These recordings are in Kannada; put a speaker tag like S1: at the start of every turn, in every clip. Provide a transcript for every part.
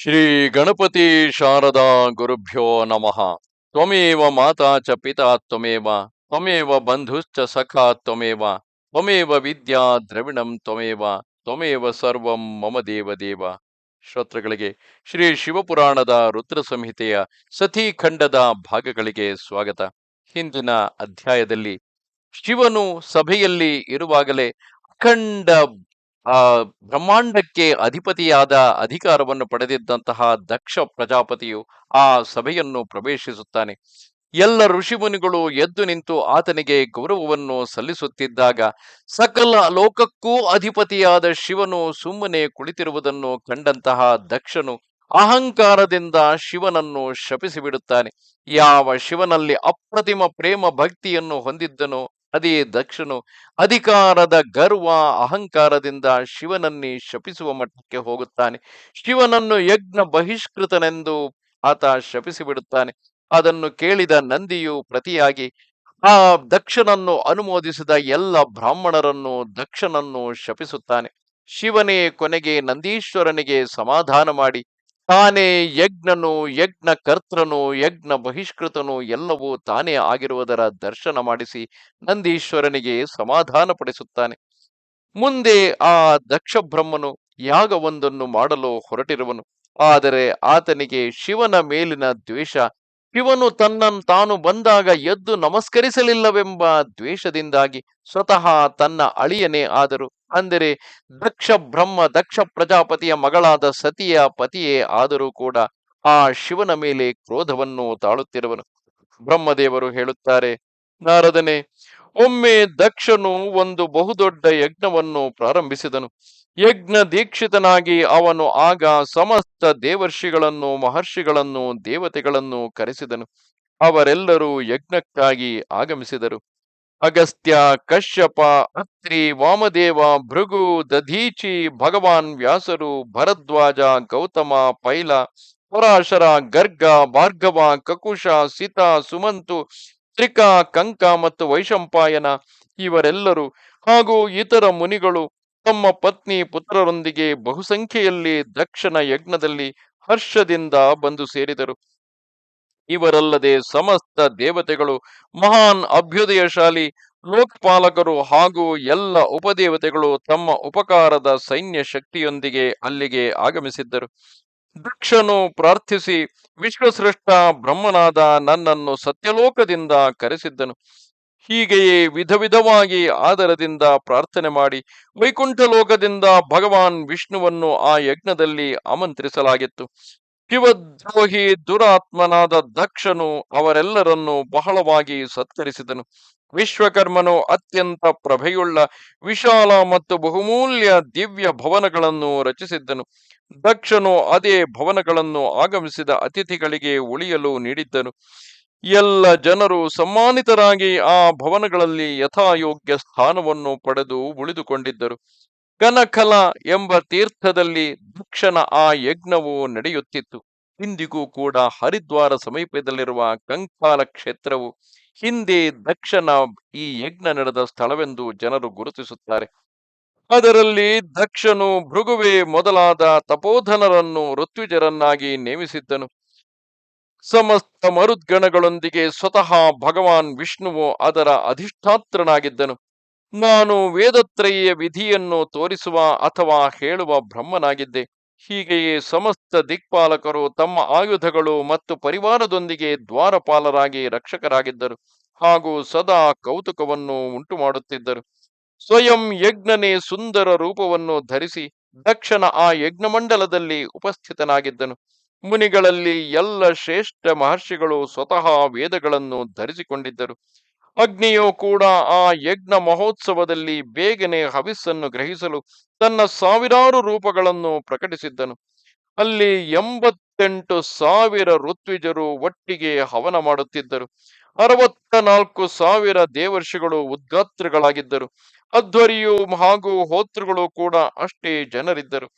S1: ಶ್ರೀ ಗಣಪತಿ ಶಾರದಾ ಗುರುಭ್ಯೋ ನಮಃ. ತ್ವಮೇವ ಮಾತಾ ಚ ಪಿತಾ ತ್ವಮೇವ ತ್ವಮೇವ ಬಂಧುಶ್ಚ ಸಖಾ ತ್ವಮೇವ ತ್ವಮೇವ ವಿದ್ಯಾ ದ್ರವಿಣಂ ತ್ವಮೇವ ತ್ವಮೇವ ಸರ್ವಂ ಮಮ ದೇವ ದೇವ ಶ್ರೀ ಶಿವಪುರಾಣದ ರುದ್ರ ಸಂಹಿತೆಯ ಸತೀಖಂಡದ ಭಾಗಗಳಿಗೆ ಸ್ವಾಗತ. ಹಿಂದಿನ ಅಧ್ಯಾಯದಲ್ಲಿ ಶಿವನು ಸಭೆಯಲ್ಲಿ ಇರುವಾಗಲೇ ಅಖಂಡ ಆ, ಬ್ರಹ್ಮಾಂಡಕ್ಕೆ ಅಧಿಪತಿಯಾದ ಅಧಿಕಾರವನ್ನು ಪಡೆದಿದ್ದಂತಹ ದಕ್ಷ ಪ್ರಜಾಪತಿಯು ಆ ಸಭೆಯನ್ನು ಪ್ರವೇಶಿಸುತ್ತಾನೆ. ಎಲ್ಲ ಋಷಿಮುನಿಗಳು ಎದ್ದು ನಿಂತು ಆತನಿಗೆ ಗೌರವವನ್ನು ಸಲ್ಲಿಸುತ್ತಿದ್ದಾಗ ಸಕಲ ಲೋಕಕ್ಕೂ ಅಧಿಪತಿಯಾದ ಶಿವನು ಸುಮ್ಮನೆ ಕುಳಿತಿರುವುದನ್ನು ಕಂಡಂತಹ ದಕ್ಷನು ಅಹಂಕಾರದಿಂದ ಶಿವನನ್ನು ಶಪಿಸಿಬಿಡುತ್ತಾನೆ. ಯಾವ ಶಿವನಲ್ಲಿ ಅಪ್ರತಿಮ ಪ್ರೇಮ ಭಕ್ತಿಯನ್ನು ಹೊಂದಿದ್ದನೋ ಅದೇ ದಕ್ಷನು ಅಧಿಕಾರದ ಗರ್ವ ಅಹಂಕಾರದಿಂದ ಶಿವನನ್ನೇ ಶಪಿಸುವ ಮಟ್ಟಕ್ಕೆ ಹೋಗುತ್ತಾನೆ. ಶಿವನನ್ನು ಯಜ್ಞ ಬಹಿಷ್ಕೃತನೆಂದು ಆತ ಶಪಿಸಿ ಬಿಡುತ್ತಾನೆ ಅದನ್ನು ಕೇಳಿದ ನಂದಿಯು ಪ್ರತಿಯಾಗಿ, ಆ ದಕ್ಷನನ್ನು ಅನುಮೋದಿಸಿದ ಎಲ್ಲ ಬ್ರಾಹ್ಮಣರನ್ನು ದಕ್ಷನನ್ನು ಶಪಿಸುತ್ತಾನೆ. ಶಿವನೇ ಕೊನೆಗೆ ನಂದೀಶ್ವರನಿಗೆ ಸಮಾಧಾನ ಮಾಡಿ ತಾನೇ ಯಜ್ಞನು, ಯಜ್ಞ ಕರ್ತನು, ಯಜ್ಞ ಬಹಿಷ್ಕೃತನು, ಎಲ್ಲವೂ ತಾನೇ ಆಗಿರುವುದರ ದರ್ಶನ ಮಾಡಿಸಿ ನಂದೀಶ್ವರನಿಗೆ ಸಮಾಧಾನ ಪಡಿಸುತ್ತಾನೆ. ಮುಂದೆ ಆ ದಕ್ಷ ಬ್ರಹ್ಮನು ಯಾಗವೊಂದನ್ನು ಮಾಡಲು ಹೊರಟಿರುವನು. ಆದರೆ ಆತನಿಗೆ ಶಿವನ ಮೇಲಿನ ದ್ವೇಷ ಶಿವನು ತನ್ನನ್ನು ತಾನು ಬಂದಾಗ ಎದ್ದು ನಮಸ್ಕರಿಸಲಿಲ್ಲವೆಂಬ ದ್ವೇಷದಿಂದಾಗಿ ಸ್ವತಃ ತನ್ನ ಅಳಿಯನೇ ಆದರು. ಅಂದರೆ ದಕ್ಷ ಬ್ರಹ್ಮ, ದಕ್ಷ ಪ್ರಜಾಪತಿಯ ಮಗಳಾದ ಸತಿಯ ಪತಿಯೇ ಆದರೂ ಕೂಡ ಆ ಶಿವನ ಮೇಲೆ ಕ್ರೋಧವನ್ನು ತಾಳುತ್ತಿರುವನು. ಬ್ರಹ್ಮದೇವರು ಹೇಳುತ್ತಾರೆ, ನಾರದನೆ, ಒಮ್ಮೆ ದಕ್ಷನು ಒಂದು ಬಹುದೊಡ್ಡ ಯಜ್ಞವನ್ನು ಪ್ರಾರಂಭಿಸಿದನು. ಯಜ್ಞ ದೀಕ್ಷಿತನಾಗಿ ಅವನು ಆಗ ಸಮಸ್ತ ದೇವರ್ಷಿಗಳನ್ನು ಮಹರ್ಷಿಗಳನ್ನು ದೇವತೆಗಳನ್ನು ಕರೆಸಿದನು. ಅವರೆಲ್ಲರೂ ಯಜ್ಞಕ್ಕಾಗಿ ಆಗಮಿಸಿದರು. ಅಗಸ್ತ್ಯ, ಕಶ್ಯಪ, ಅತ್ರಿ, ವಾಮದೇವ, ಭೃಗು, ದಧೀಚಿ, ಭಗವಾನ್ ವ್ಯಾಸರು, ಭರದ್ವಾಜ, ಗೌತಮ, ಪೈಲ, ಪುರಾಶರ, ಗರ್ಗ, ಭಾರ್ಗವ, ಕಕುಶ, ಸಿತ, ಸುಮಂತು, ತ್ರಿಕಾ, ಕಂಕ ಮತ್ತು ವೈಶಂಪಾಯನ ಇವರೆಲ್ಲರೂ ಹಾಗೂ ಇತರ ಮುನಿಗಳು ತಮ್ಮ ಪತ್ನಿ ಪುತ್ರರೊಂದಿಗೆ ಬಹುಸಂಖ್ಯೆಯಲ್ಲಿ ದಕ್ಷನ ಯಜ್ಞದಲ್ಲಿ ಹರ್ಷದಿಂದ ಬಂದು ಸೇರಿದರು. ಇವರಲ್ಲದೆ ಸಮಸ್ತ ದೇವತೆಗಳು, ಮಹಾನ್ ಅಭ್ಯುದಯಶಾಲಿ ಲೋಕಪಾಲಕರು ಹಾಗೂ ಎಲ್ಲ ಉಪದೇವತೆಗಳು ತಮ್ಮ ಉಪಕಾರದ ಸೈನ್ಯ ಶಕ್ತಿಯೊಂದಿಗೆ ಅಲ್ಲಿಗೆ ಆಗಮಿಸಿದ್ದರು. ದಕ್ಷನು ಪ್ರಾರ್ಥಿಸಿ, ವಿಶ್ವಶ್ರೇಷ್ಠ ಬ್ರಹ್ಮನಾದ ನನ್ನನ್ನು ಸತ್ಯಲೋಕದಿಂದ ಕರೆಸಿದ್ದನು. ಹೀಗೆಯೇ ವಿಧ ವಿಧವಾಗಿ ಆದರದಿಂದ ಪ್ರಾರ್ಥನೆ ಮಾಡಿ ವೈಕುಂಠ ಲೋಕದಿಂದ ಭಗವಾನ್ ವಿಷ್ಣುವನ್ನು ಆ ಯಜ್ಞದಲ್ಲಿ ಆಮಂತ್ರಿಸಲಾಗಿತ್ತು. ಶಿವದ್ರೋಹಿ ದುರಾತ್ಮನಾದ ದಕ್ಷನು ಅವರೆಲ್ಲರನ್ನು ಬಹಳವಾಗಿ ಸತ್ಕರಿಸಿದನು. ವಿಶ್ವಕರ್ಮನು ಅತ್ಯಂತ ಪ್ರಭೆಯುಳ್ಳ ವಿಶಾಲ ಮತ್ತು ಬಹುಮೂಲ್ಯ ದಿವ್ಯ ಭವನಗಳನ್ನು ರಚಿಸಿದ್ದನು. ದಕ್ಷನು ಅದೇ ಭವನಗಳನ್ನು ಆಗಮಿಸಿದ ಅತಿಥಿಗಳಿಗೆ ಉಳಿಯಲು ನೀಡಿದ್ದನು. ಎಲ್ಲ ಜನರು ಸಮ್ಮಾನಿತರಾಗಿ ಆ ಭವನಗಳಲ್ಲಿ ಯಥಾಯೋಗ್ಯ ಸ್ಥಾನವನ್ನು ಪಡೆದು ಉಳಿದುಕೊಂಡಿದ್ದರು. ಕನಕಲ ಎಂಬ ತೀರ್ಥದಲ್ಲಿ ದಕ್ಷನ ಆ ಯಜ್ಞವು ನಡೆಯುತ್ತಿತ್ತು. ಇಂದಿಗೂ ಕೂಡ ಹರಿದ್ವಾರ ಸಮೀಪದಲ್ಲಿರುವ ಕಂಕಾಲ ಕ್ಷೇತ್ರವು ಹಿಂದೆ ದಕ್ಷನ ಈ ಯಜ್ಞ ನಡೆದ ಸ್ಥಳವೆಂದು ಜನರು ಗುರುತಿಸುತ್ತಾರೆ. ಅದರಲ್ಲಿ ದಕ್ಷನು ಭೃಗುವೆ ಮೊದಲಾದ ತಪೋಧನರನ್ನು ಋತ್ವಿಜರನ್ನಾಗಿ ನೇಮಿಸಿದ್ದನು. ಸಮಸ್ತ ಮರುದ್ಗಣಗಳೊಂದಿಗೆ ಸ್ವತಃ ಭಗವಾನ್ ವಿಷ್ಣುವು ಅದರ ಅಧಿಷ್ಠಾತ್ರನಾಗಿದ್ದನು. ನಾನು ವೇದತ್ರಯ ವಿಧಿಯನ್ನು ತೋರಿಸುವ ಅಥವಾ ಹೇಳುವ ಬ್ರಹ್ಮನಾಗಿದ್ದೆ. ಹೀಗೆಯೇ ಸಮಸ್ತ ದಿಕ್ಪಾಲಕರು ತಮ್ಮ ಆಯುಧಗಳು ಮತ್ತು ಪರಿವಾರದೊಂದಿಗೆ ದ್ವಾರಪಾಲರಾಗಿ ರಕ್ಷಕರಾಗಿದ್ದರು. ಹಾಗೂ ಸದಾ ಕೌತುಕವನ್ನು ಉಂಟು ಮಾಡುತ್ತಿದ್ದರು ಸ್ವಯಂ ಯಜ್ಞನೇ ಸುಂದರ ರೂಪವನ್ನು ಧರಿಸಿ ದಕ್ಷನ ಆ ಯಜ್ಞಮಂಡಲದಲ್ಲಿ ಉಪಸ್ಥಿತನಾಗಿದ್ದನು. ಮುನಿಗಳಲ್ಲಿ ಎಲ್ಲ ಶ್ರೇಷ್ಠ ಮಹರ್ಷಿಗಳು ಸ್ವತಃ ವೇದಗಳನ್ನು ಧರಿಸಿಕೊಂಡಿದ್ದರು. ಅಗ್ನಿಯು ಕೂಡ ಆ ಯಜ್ಞ ಮಹೋತ್ಸವದಲ್ಲಿ ಬೇಗನೆ ಹವಿಸ್ಸನ್ನು ಗ್ರಹಿಸಲು ತನ್ನ ಸಾವಿರಾರು ರೂಪಗಳನ್ನು ಪ್ರಕಟಿಸಿದ್ದನು. ಅಲ್ಲಿ ಎಂಬತ್ತೆಂಟು ಸಾವಿರ ಋತ್ವಿಜರು ಒಟ್ಟಿಗೆ ಹವನ ಮಾಡುತ್ತಿದ್ದರು. ಅರವತ್ತ ನಾಲ್ಕು ಸಾವಿರ ದೇವರ್ಷಿಗಳು ಉದ್ಗಾತ್ರಗಳಾಗಿದ್ದರು. ಅಧ್ವರಿಯು ಹಾಗೂ ಹೋತೃಗಳು ಕೂಡ ಅಷ್ಟೇ ಜನರಿದ್ದರು.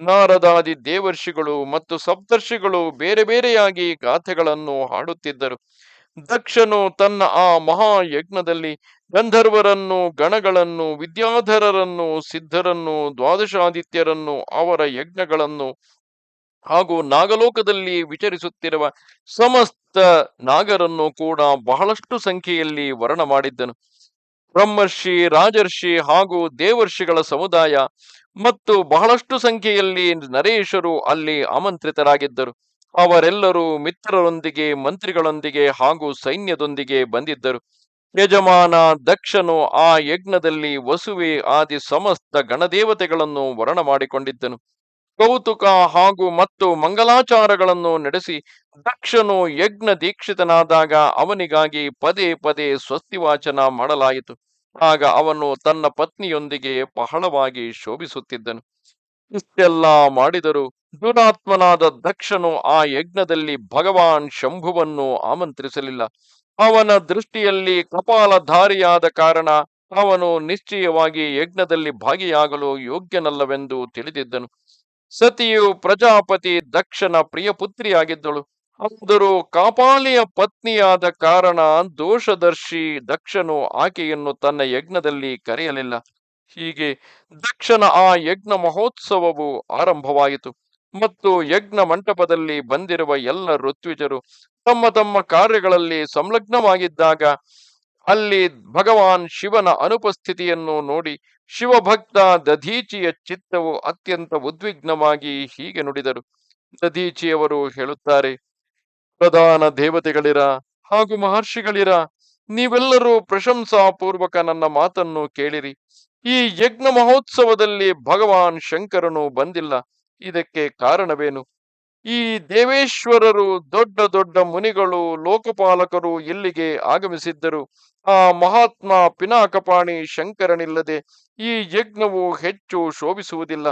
S1: ನಾರದಾದಿ ದೇವರ್ಷಿಗಳು ಮತ್ತು ಸಪ್ತರ್ಷಿಗಳು ಬೇರೆ ಬೇರೆಯಾಗಿ ಗಾಥೆಗಳನ್ನು ಹಾಡುತ್ತಿದ್ದರು. ದಕ್ಷನು ತನ್ನ ಆ ಮಹಾಯಜ್ಞದಲ್ಲಿ ಗಂಧರ್ವರನ್ನು, ಗಣಗಳನ್ನು, ವಿದ್ಯಾಧರರನ್ನು, ಸಿದ್ಧರನ್ನು, ದ್ವಾದಶಾದಿತ್ಯರನ್ನು, ಅವರ ಯಜ್ಞಗಳನ್ನು ಹಾಗೂ ನಾಗಲೋಕದಲ್ಲಿ ವಿಚರಿಸುತ್ತಿರುವ ಸಮಸ್ತ ನಾಗರನ್ನು ಕೂಡ ಬಹಳಷ್ಟು ಸಂಖ್ಯೆಯಲ್ಲಿ ವರ್ಣ ಮಾಡಿದ್ದನು. ಬ್ರಹ್ಮರ್ಷಿ, ರಾಜರ್ಷಿ ಹಾಗೂ ದೇವರ್ಷಿಗಳ ಸಮುದಾಯ ಮತ್ತು ಬಹಳಷ್ಟು ಸಂಖ್ಯೆಯಲ್ಲಿ ನರೇಶರು ಅಲ್ಲಿ ಆಮಂತ್ರಿತರಾಗಿದ್ದರು. ಅವರೆಲ್ಲರೂ ಮಿತ್ರರೊಂದಿಗೆ, ಮಂತ್ರಿಗಳೊಂದಿಗೆ ಹಾಗೂ ಸೈನ್ಯದೊಂದಿಗೆ ಬಂದಿದ್ದರು. ಯಜಮಾನ, ದಕ್ಷನು ಆ ಯಜ್ಞದಲ್ಲಿ ವಸುವೆ ಆದಿ ಸಮಸ್ತ ಗಣದೇವತೆಗಳನ್ನು ವರ್ಣ ಮಾಡಿಕೊಂಡಿದ್ದನು ಕೌತುಕ ಹಾಗೂ ಮತ್ತು ಮಂಗಲಾಚಾರಗಳನ್ನು ನಡೆಸಿ ದಕ್ಷನು ಯಜ್ಞ ದೀಕ್ಷಿತನಾದಾಗ ಅವನಿಗಾಗಿ ಪದೇ ಪದೇ ಸ್ವಸ್ತಿವಾಚನ ಮಾಡಲಾಯಿತು. ಆಗ ಅವನು ತನ್ನ ಪತ್ನಿಯೊಂದಿಗೆ ಬಹಳವಾಗಿ ಶೋಭಿಸುತ್ತಿದ್ದನು. ಇಷ್ಟೆಲ್ಲ ಮಾಡಿದರು ದುರಾತ್ಮನಾದ ದಕ್ಷನು ಆ ಯಜ್ಞದಲ್ಲಿ ಭಗವಾನ್ ಶಂಭುವನ್ನು ಆಮಂತ್ರಿಸಲಿಲ್ಲ. ಅವನ ದೃಷ್ಟಿಯಲ್ಲಿ ಕಪಾಲಧಾರಿಯಾದ ಕಾರಣ ಅವನು ನಿಶ್ಚಯವಾಗಿ ಯಜ್ಞದಲ್ಲಿ ಭಾಗಿಯಾಗಲು ಯೋಗ್ಯನಲ್ಲವೆಂದು ತಿಳಿದಿದ್ದನು. ಸತಿಯು ಪ್ರಜಾಪತಿ ದಕ್ಷನ ಪ್ರಿಯ ಪುತ್ರಿಯಾಗಿದ್ದಳು. ಆದರೂ ಕಾಪಾಲಿಯ ಪತ್ನಿಯಾದ ಕಾರಣ ದೋಷದರ್ಶಿ ದಕ್ಷನು ಆಕೆಯನ್ನು ತನ್ನ ಯಜ್ಞದಲ್ಲಿ ಕರೆಯಲಿಲ್ಲ. ಹೀಗೆ ದಕ್ಷನ ಆ ಯಜ್ಞ ಮಹೋತ್ಸವವು ಆರಂಭವಾಯಿತು. ಮತ್ತು ಯಜ್ಞ ಮಂಟಪದಲ್ಲಿ ಬಂದಿರುವ ಎಲ್ಲ ಋತ್ವಿಜರು ತಮ್ಮ ತಮ್ಮ ಕಾರ್ಯಗಳಲ್ಲಿ ಸಂಲಗ್ನವಾಗಿದ್ದಾಗ ಅಲ್ಲಿ ಭಗವಾನ್ ಶಿವನ ಅನುಪಸ್ಥಿತಿಯನ್ನು ನೋಡಿ ಶಿವಭಕ್ತ ದಧೀಚಿಯ ಚಿತ್ತವು ಅತ್ಯಂತ ಉದ್ವಿಗ್ನವಾಗಿ ಹೀಗೆ ನುಡಿದರು. ದಧೀಚಿಯವರು ಹೇಳುತ್ತಾರೆ ಪ್ರಧಾನ ದೇವತೆಗಳಿರ ಹಾಗೂ ಮಹರ್ಷಿಗಳಿರ, ನೀವೆಲ್ಲರೂ ಪ್ರಶಂಸಾಪೂರ್ವಕ ನನ್ನ ಮಾತನ್ನು ಕೇಳಿರಿ. ಈ ಯಜ್ಞ ಮಹೋತ್ಸವದಲ್ಲಿ ಭಗವಾನ್ ಶಂಕರನು ಬಂದಿಲ್ಲ. ಇದಕ್ಕೆ ಕಾರಣವೇನು? ಈ ದೇವೇಶ್ವರರು ದೊಡ್ಡ ದೊಡ್ಡ ಮುನಿಗಳು, ಲೋಕಪಾಲಕರು ಇಲ್ಲಿಗೆ ಆಗಮಿಸಿದ್ದರು? ಆ ಮಹಾತ್ಮ ಪಿನಾಕಪಾಣಿ ಶಂಕರನಿಲ್ಲದೆ ಈ ಯಜ್ಞವು ಹೆಚ್ಚು ಶೋಭಿಸುವುದಿಲ್ಲ.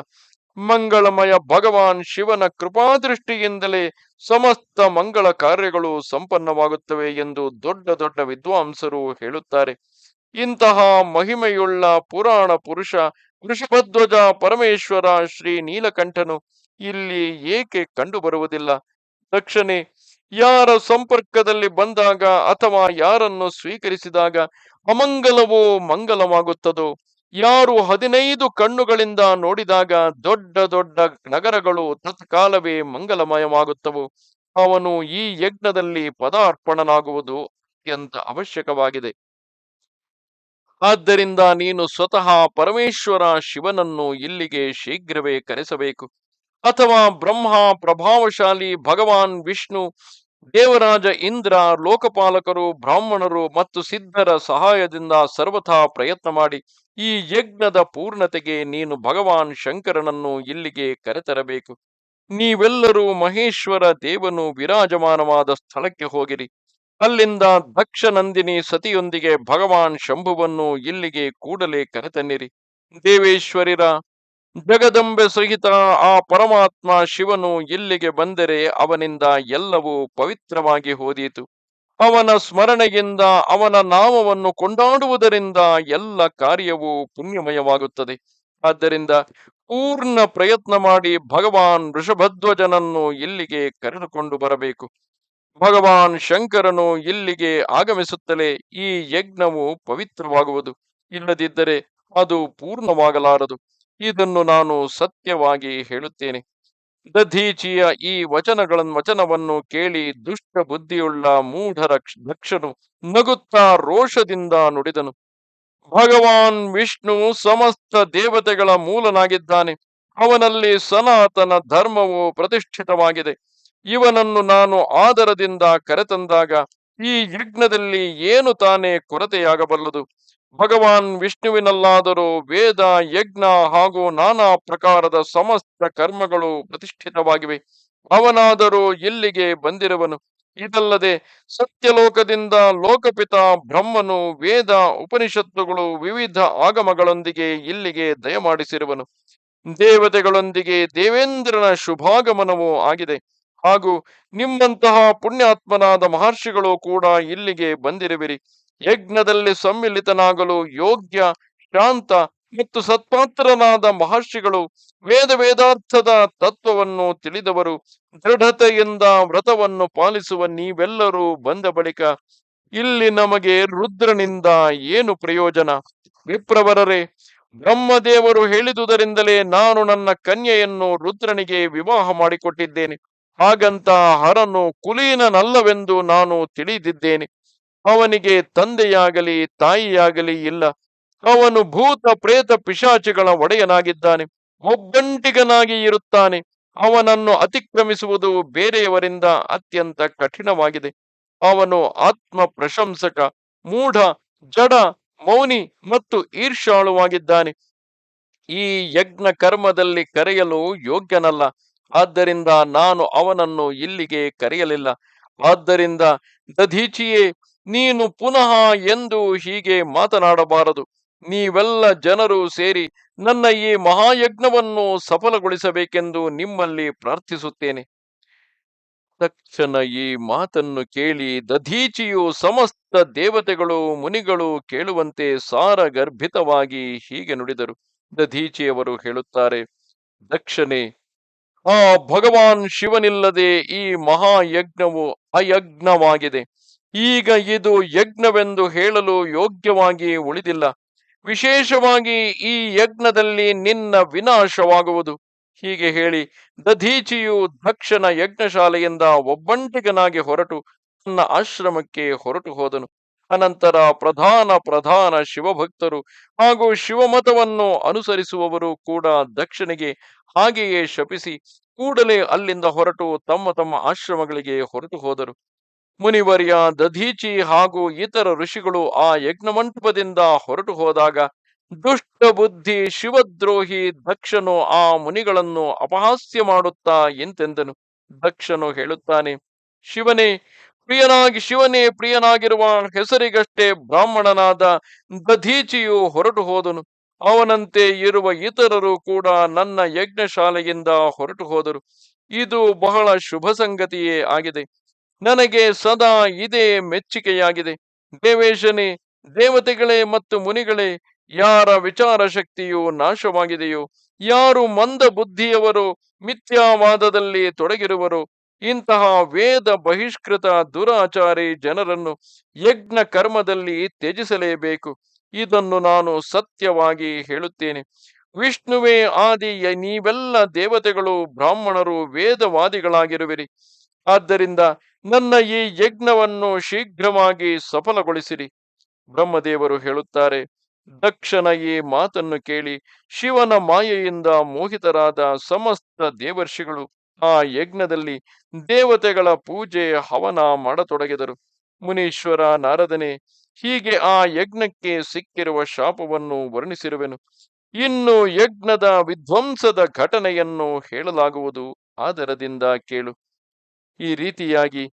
S1: ಮಂಗಳಮಯ ಭಗವಾನ್ ಶಿವನ ಕೃಪಾದೃಷ್ಟಿಯಿಂದಲೇ ಸಮಸ್ತ ಮಂಗಳ ಕಾರ್ಯಗಳು ಸಂಪನ್ನವಾಗುತ್ತವೆ ಎಂದು ದೊಡ್ಡ ದೊಡ್ಡ ವಿದ್ವಾಂಸರು ಹೇಳುತ್ತಾರೆ. ಇಂತಹ ಮಹಿಮೆಯುಳ್ಳ ಪುರಾಣ ಪುರುಷ ವೃಷಭಧ್ವಜ ಪರಮೇಶ್ವರ ಶ್ರೀ ನೀಲಕಂಠನು ಇಲ್ಲಿ ಏಕೆ ಕಂಡುಬರುವುದಿಲ್ಲ? ದಕ್ಷಣೆ ಯಾರ ಸಂಪರ್ಕದಲ್ಲಿ ಬಂದಾಗ ಅಥವಾ ಯಾರನ್ನು ಸ್ವೀಕರಿಸಿದಾಗ ಅಮಂಗಲವೋ ಮಂಗಲವಾಗುತ್ತದೋ? ಯಾರು ಹದಿನೈದು ಕಣ್ಣುಗಳಿಂದ ನೋಡಿದಾಗ ದೊಡ್ಡ ದೊಡ್ಡ ನಗರಗಳು ತತ್ಕಾಲವೇ ಮಂಗಲಮಯವಾಗುತ್ತವೆ. ಅವನು ಈ ಯಜ್ಞದಲ್ಲಿ ಪದಾರ್ಪಣನಾಗುವುದು ಅತ್ಯಂತ ಅವಶ್ಯಕವಾಗಿದೆ. ಆದ್ದರಿಂದ ನೀನು ಸ್ವತಃ ಪರಮೇಶ್ವರ ಶಿವನನ್ನು ಇಲ್ಲಿಗೆ ಶೀಘ್ರವೇ ಕರೆಸಬೇಕು. ಅಥವಾ ಬ್ರಹ್ಮ ಪ್ರಭಾವಶಾಲಿ ಭಗವಾನ್ ವಿಷ್ಣು ದೇವರಾಜ ಇಂದ್ರ ಲೋಕಪಾಲಕರು, ಬ್ರಾಹ್ಮಣರು ಮತ್ತು ಸಿದ್ಧರ ಸಹಾಯದಿಂದ ಸರ್ವಥಾ ಪ್ರಯತ್ನ ಮಾಡಿ, ಈ ಯಜ್ಞದ ಪೂರ್ಣತೆಗೆ ನೀನು ಭಗವಾನ್ ಶಂಕರನನ್ನು ಇಲ್ಲಿಗೆ ಕರೆತರಬೇಕು. ನೀವೆಲ್ಲರೂ ಮಹೇಶ್ವರ ದೇವನು ವಿರಾಜಮಾನವಾದ ಸ್ಥಳಕ್ಕೆ ಹೋಗಿರಿ. ಅಲ್ಲಿಂದ ದಕ್ಷನಂದಿನಿ ಸತಿಯೊಂದಿಗೆ ಭಗವಾನ್ ಶಂಭುವನ್ನು ಇಲ್ಲಿಗೆ ಕೂಡಲೇ ಕರೆತನ್ನಿರಿ. ದೇವೇಶ್ವರಿರ ಜಗದಂಬೆ ಸಹಿತ ಆ ಪರಮಾತ್ಮ ಶಿವನು ಇಲ್ಲಿಗೆ ಬಂದರೆ ಅವನಿಂದ ಎಲ್ಲವೂ ಪವಿತ್ರವಾಗಿ ಹೋದೀತು. ಅವನ ಸ್ಮರಣೆಯಿಂದ ಅವನ ನಾಮವನ್ನು ಕೊಂಡಾಡುವುದರಿಂದ ಎಲ್ಲ ಕಾರ್ಯವೂ ಪುಣ್ಯಮಯವಾಗುತ್ತದೆ. ಆದ್ದರಿಂದ ಪೂರ್ಣ ಪ್ರಯತ್ನ ಮಾಡಿ ಭಗವಾನ್ ವೃಷಭಧ್ವಜನನ್ನು ಇಲ್ಲಿಗೆ ಕರೆದುಕೊಂಡು ಬರಬೇಕು. ಭಗವಾನ್ ಶಂಕರನು ಇಲ್ಲಿಗೆ ಆಗಮಿಸುತ್ತಲೇ ಈ ಯಜ್ಞವು ಪವಿತ್ರವಾಗುವುದು. ಇಲ್ಲದಿದ್ದರೆ ಅದು ಪೂರ್ಣವಾಗಲಾರದು. ಇದನ್ನು ನಾನು ಸತ್ಯವಾಗಿ ಹೇಳುತ್ತೇನೆ. ದಧೀಚಿಯ ಈ ವಚನಗಳನ್ನು ವಚನವನ್ನು ಕೇಳಿ ದುಷ್ಟ ಬುದ್ಧಿಯುಳ್ಳ ಮೂಢರ ದಕ್ಷನು ನಗುತ್ತಾ ರೋಷದಿಂದ ನುಡಿದನು. ಭಗವಾನ್ ವಿಷ್ಣು ಸಮಸ್ತ ದೇವತೆಗಳ ಮೂಲನಾಗಿದ್ದಾನೆ. ಅವನಲ್ಲಿ ಸನಾತನ ಧರ್ಮವು ಪ್ರತಿಷ್ಠಿತವಾಗಿದೆ. ಇವನನ್ನು ನಾನು ಆದರದಿಂದ ಕರೆತಂದಾಗ ಈ ಯಜ್ಞದಲ್ಲಿ ಏನು ತಾನೇ ಕೊರತೆಯಾಗಬಲ್ಲದು? ಭಗವಾನ್ ವಿಷ್ಣುವಿನಲ್ಲಾದರೂ ವೇದ, ಯಜ್ಞ ಹಾಗೂ ನಾನಾ ಪ್ರಕಾರದ ಸಮಸ್ತ ಕರ್ಮಗಳು ಪ್ರತಿಷ್ಠಿತವಾಗಿವೆ. ಅವನಾದರೂ ಇಲ್ಲಿಗೆ ಬಂದಿರುವನು. ಇದಲ್ಲದೆ ಸತ್ಯಲೋಕದಿಂದ ಲೋಕಪಿತ ಬ್ರಹ್ಮನು ವೇದ ಉಪನಿಷತ್ತುಗಳು ವಿವಿಧ ಆಗಮಗಳೊಂದಿಗೆ ಇಲ್ಲಿಗೆ ದಯಮಾಡಿಸಿರುವನು. ದೇವತೆಗಳೊಂದಿಗೆ ದೇವೇಂದ್ರನ ಶುಭಾಗಮನವೂ ಆಗಿದೆ. ಹಾಗೂ ನಿಮ್ಮಂತಹ ಪುಣ್ಯಾತ್ಮನಾದ ಮಹರ್ಷಿಗಳು ಕೂಡ ಇಲ್ಲಿಗೆ ಬಂದಿರುವಿರಿ. ಯಜ್ಞದಲ್ಲಿ ಸಮ್ಮಿಲಿತನಾಗಲು ಯೋಗ್ಯ, ಶಾಂತ ಮತ್ತು ಸತ್ಪಾತ್ರನಾದ ಮಹರ್ಷಿಗಳು ವೇದ ವೇದಾರ್ಥದ ತತ್ವವನ್ನು ತಿಳಿದವರು. ದೃಢತೆಯಿಂದ ವ್ರತವನ್ನು ಪಾಲಿಸುವ ನೀವೆಲ್ಲರೂ ಬಂದ ಬಳಿಕ ಇಲ್ಲಿ ನಮಗೆ ರುದ್ರನಿಂದ ಏನು ಪ್ರಯೋಜನ? ವಿಪ್ರವರರೇ, ಬ್ರಹ್ಮದೇವರು ಹೇಳಿದುದರಿಂದಲೇ ನಾನು ನನ್ನ ಕನ್ಯೆಯನ್ನು ರುದ್ರನಿಗೆ ವಿವಾಹ ಮಾಡಿಕೊಟ್ಟಿದ್ದೇನೆ. ಹಾಗಂತ ಹರನು ಕುಲೀನನಲ್ಲವೆಂದು ನಾನು ತಿಳಿದಿದ್ದೇನೆ. ಅವನಿಗೆ ತಂದೆಯಾಗಲಿ ತಾಯಿಯಾಗಲಿ ಇಲ್ಲ. ಅವನು ಭೂತ ಪ್ರೇತ ಪಿಶಾಚಿಗಳ ಒಡೆಯನಾಗಿದ್ದಾನೆ. ಒಬ್ಬಂಟಿಗನಾಗಿ ಇರುತ್ತಾನೆ. ಅವನನ್ನು ಅತಿಕ್ರಮಿಸುವುದು ಬೇರೆಯವರಿಂದ ಅತ್ಯಂತ ಕಠಿಣವಾಗಿದೆ. ಅವನು ಆತ್ಮ ಪ್ರಶಂಸಕ ಮೂಢ, ಜಡ, ಮೌನಿ ಮತ್ತು ಈರ್ಷಾಳುವಾಗಿದ್ದಾನೆ ಈ ಯಜ್ಞ ಕರ್ಮದಲ್ಲಿ ಕರೆಯಲು ಯೋಗ್ಯನಲ್ಲ. ಆದ್ದರಿಂದ ನಾನು ಅವನನ್ನು ಇಲ್ಲಿಗೆ ಕರೆಯಲಿಲ್ಲ. ಆದ್ದರಿಂದ ದಧೀಚಿಯೇ, ನೀನು ಪುನಃ ಎಂದು ಹೀಗೆ ಮಾತನಾಡಬಾರದು. ನೀವೆಲ್ಲ ಜನರು ಸೇರಿ ನನ್ನ ಈ ಮಹಾಯಜ್ಞವನ್ನು ಸಫಲಗೊಳಿಸಬೇಕೆಂದು ನಿಮ್ಮಲ್ಲಿ ಪ್ರಾರ್ಥಿಸುತ್ತೇನೆ. ತಕ್ಷಣ ಈ ಮಾತನ್ನು ಕೇಳಿ ದಧೀಚಿಯು ಸಮಸ್ತ ದೇವತೆಗಳು, ಮುನಿಗಳು ಕೇಳುವಂತೆ ಸಾರ ಗರ್ಭಿತವಾಗಿ ಹೀಗೆ ನುಡಿದರು. ದಧೀಚಿಯವರು ಹೇಳುತ್ತಾರೆ ದಕ್ಷನೇ ಆ ಭಗವಾನ್ ಶಿವನಿಲ್ಲದೆ ಈ ಮಹಾಯಜ್ಞವು ಅಯಜ್ಞವಾಗಿದೆ. ಈಗ ಇದು ಯಜ್ಞವೆಂದು ಹೇಳಲು ಯೋಗ್ಯವಾಗಿ ಉಳಿದಿಲ್ಲ. ವಿಶೇಷವಾಗಿ ಈ ಯಜ್ಞದಲ್ಲಿ ನಿನ್ನ ವಿನಾಶವಾಗುವುದು. ಹೀಗೆ ಹೇಳಿ ದಧೀಚಿಯು ದಕ್ಷನ ಯಜ್ಞಶಾಲೆಯಿಂದ ಒಬ್ಬಂಟಿಗನಾಗಿ ಹೊರಟು ತನ್ನ ಆಶ್ರಮಕ್ಕೆ ಹೊರಟು ಹೋದನು. ಅನಂತರ ಪ್ರಧಾನ ಪ್ರಧಾನ ಶಿವಭಕ್ತರು ಹಾಗೂ ಶಿವಮತವನ್ನು ಅನುಸರಿಸುವವರು ಕೂಡ ದಕ್ಷನಿಗೆ ಹಾಗೆಯೇ ಶಪಿಸಿ ಕೂಡಲೇ ಅಲ್ಲಿಂದ ಹೊರಟು ತಮ್ಮ ತಮ್ಮ ಆಶ್ರಮಗಳಿಗೆ ಹೊರಟು ಹೋದರು. ಮುನಿವರ್ಯ, ದಧೀಚಿ ಹಾಗೂ ಇತರ ಋಷಿಗಳು ಆ ಯಜ್ಞಮಂಟಪದಿಂದ ಹೊರಟು ಹೋದಾಗ ದುಷ್ಟ ಬುದ್ಧಿ ಶಿವದ್ರೋಹಿ ದಕ್ಷನು ಆ ಮುನಿಗಳನ್ನು ಅಪಹಾಸ್ಯ ಮಾಡುತ್ತಾ ಎಂತೆಂದನು. ದಕ್ಷನು ಹೇಳುತ್ತಾನೆ, ಶಿವನೇ ಪ್ರಿಯನಾಗಿ ಶಿವನೇ ಪ್ರಿಯನಾಗಿರುವ ಹೆಸರಿಗಷ್ಟೇ ಬ್ರಾಹ್ಮಣನಾದ ದಧೀಚಿಯು ಹೊರಟು ಹೋದನು. ಅವನಂತೆ ಇರುವ ಇತರರು ಕೂಡ ನನ್ನ ಯಜ್ಞಶಾಲೆಯಿಂದ ಹೊರಟು ಹೋದರು. ಇದು ಬಹಳ ಶುಭ ಸಂಗತಿಯೇ ಆಗಿದೆ. ನನಗೆ ಸದಾ ಇದೇ ಮೆಚ್ಚುಗೆಯಾಗಿದೆ ದೇವೇಶನೇ, ದೇವತೆಗಳೇ ಮತ್ತು ಮುನಿಗಳೇ, ಯಾರ ವಿಚಾರ ಶಕ್ತಿಯು ನಾಶವಾಗಿದೆಯೋ, ಯಾರು ಮಂದ ಬುದ್ಧಿಯವರು ಮಿಥ್ಯಾವಾದದಲ್ಲಿ ತೊಡಗಿರುವರು ಇಂತಹ ವೇದ ಬಹಿಷ್ಕೃತ ದುರಾಚಾರಿ ಜನರನ್ನು ಯಜ್ಞ ಕರ್ಮದಲ್ಲಿ ತ್ಯಜಿಸಲೇಬೇಕು. ಇದನ್ನು ನಾನು ಸತ್ಯವಾಗಿ ಹೇಳುತ್ತೇನೆ. ವಿಷ್ಣುವೇ ಆದಿ ನೀವೆಲ್ಲ ದೇವತೆಗಳು ಬ್ರಾಹ್ಮಣರು ವೇದವಾದಿಗಳಾಗಿರುವಿರಿ. ಆದ್ದರಿಂದ ನನ್ನ ಈ ಯಜ್ಞವನ್ನು ಶೀಘ್ರವಾಗಿ ಸಫಲಗೊಳಿಸಿರಿ. ಬ್ರಹ್ಮದೇವರು ಹೇಳುತ್ತಾರೆ, ದಕ್ಷನ ಈ ಮಾತನ್ನು ಕೇಳಿ ಶಿವನ ಮಾಯೆಯಿಂದ ಮೋಹಿತರಾದ ಸಮಸ್ತ ದೇವರ್ಷಿಗಳು ಆ ಯಜ್ಞದಲ್ಲಿ ದೇವತೆಗಳ ಪೂಜೆ ಹವನ ಮಾಡತೊಡಗಿದರು. ಮುನೀಶ್ವರ ನಾರದನೆ, ಹೀಗೆ ಆ ಯಜ್ಞಕ್ಕೆ ಸಿಕ್ಕಿರುವ ಶಾಪವನ್ನು ವರ್ಣಿಸಿರುವೆನು. ಇನ್ನು ಯಜ್ಞದ ವಿಧ್ವಂಸದ ಘಟನೆಯನ್ನು ಹೇಳಲಾಗುವುದು ಆದರದಿಂದ ಕೇಳು. ಈ ರೀತಿಯಾಗಿ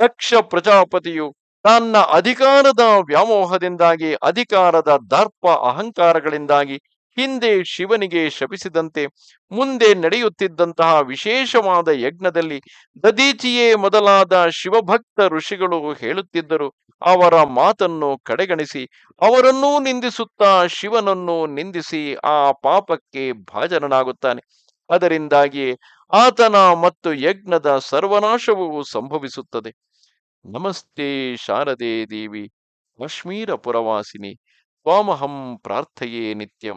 S1: ದಕ್ಷ ಪ್ರಜಾಪತಿಯು ತನ್ನ ಅಧಿಕಾರದ ವ್ಯಾಮೋಹದಿಂದಾಗಿ, ಅಧಿಕಾರದ ದರ್ಪ ಅಹಂಕಾರಗಳಿಂದಾಗಿ ಹಿಂದೆ ಶಿವನಿಗೆ ಶಪಿಸಿದಂತೆ, ಮುಂದೆ ನಡೆಯುತ್ತಿದ್ದಂತಹ ವಿಶೇಷವಾದ ಯಜ್ಞದಲ್ಲಿ ದದೀಚಿಯೇ ಮೊದಲಾದ ಶಿವಭಕ್ತ ಋಷಿಗಳು ಹೇಳುತ್ತಿದ್ದರು, ಅವರ ಮಾತನ್ನು ಕಡೆಗಣಿಸಿ, ಅವರನ್ನೂ ನಿಂದಿಸುತ್ತಾ ಶಿವನನ್ನು ನಿಂದಿಸಿ ಆ ಪಾಪಕ್ಕೆ ಭಾಜನನಾಗುತ್ತಾನೆ. ಅದರಿಂದಾಗಿ ಆತನ ಮತ್ತು ಯಜ್ಞದ ಸರ್ವನಾಶವು ಸಂಭವಿಸುತ್ತದೆ. ನಮಸ್ತೆ ಶಾರದೆ ದೇವಿ, ಕಾಶ್ಮೀರ ಪುರವಾಸಿನಿ, ತ್ವಾಮಹಂ ಪ್ರಾರ್ಥೆಯೇ ನಿತ್ಯಂ.